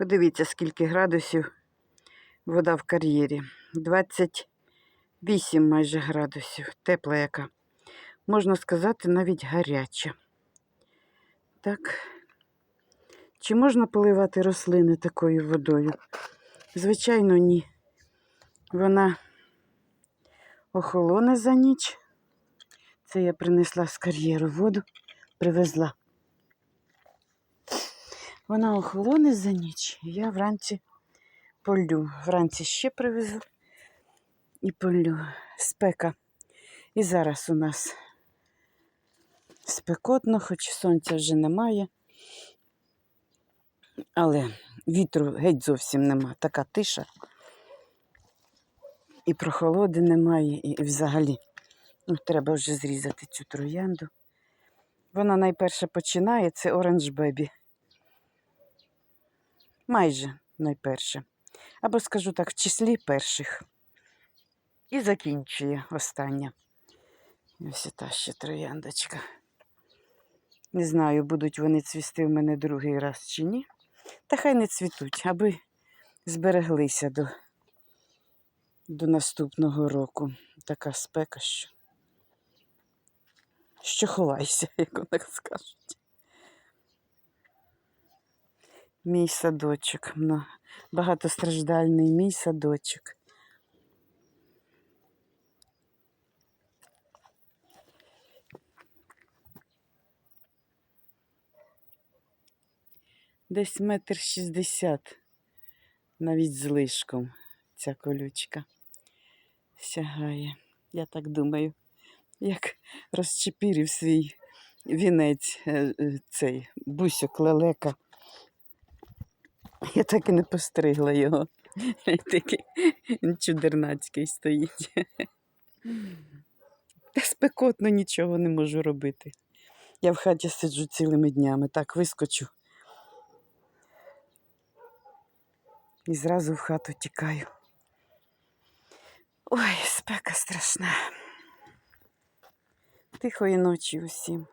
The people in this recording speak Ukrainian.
Подивіться, скільки градусів вода в кар'єрі. 28 майже градусів. Тепла яка. Можна сказати, навіть гаряча. Так. Чи можна поливати рослини такою водою? Звичайно, ні. Вона охолоне за ніч. Це я принесла з кар'єру воду, привезла. Вона охолоне за ніч. Я вранці полю. Вранці ще привезу і полю. Спека. І зараз у нас спекотно, хоч сонця вже немає. Але вітру геть зовсім нема. Така тиша. І прохолоди немає, і, взагалі. Ну, треба вже зрізати цю троянду. Вона найперше починає, це Orange Baby. Майже найперше. Або скажу так, в числі перших. І закінчує остання. Ось та ще трояндочка. Не знаю, будуть вони цвісти в мене другий раз чи ні. Та хай не цвітуть, аби збереглися до, до наступного року. Така спека, що, що ховайся, як вони скажуть. Мій садочок. мно- Багатостраждальний мій садочок. Десь метр шістдесят, навіть з лишком ця колючка сягає. Я так думаю, як розчепірив свій вінець е, е, цей бусьок лелека. Я так і не постригла його. Такий чудернацький стоїть. Та спекотно нічого не можу робити. Я в хаті сиджу цілими днями, так вискочу. І зразу в хату тікаю. Ой, спека страшна. Тихої ночі усім.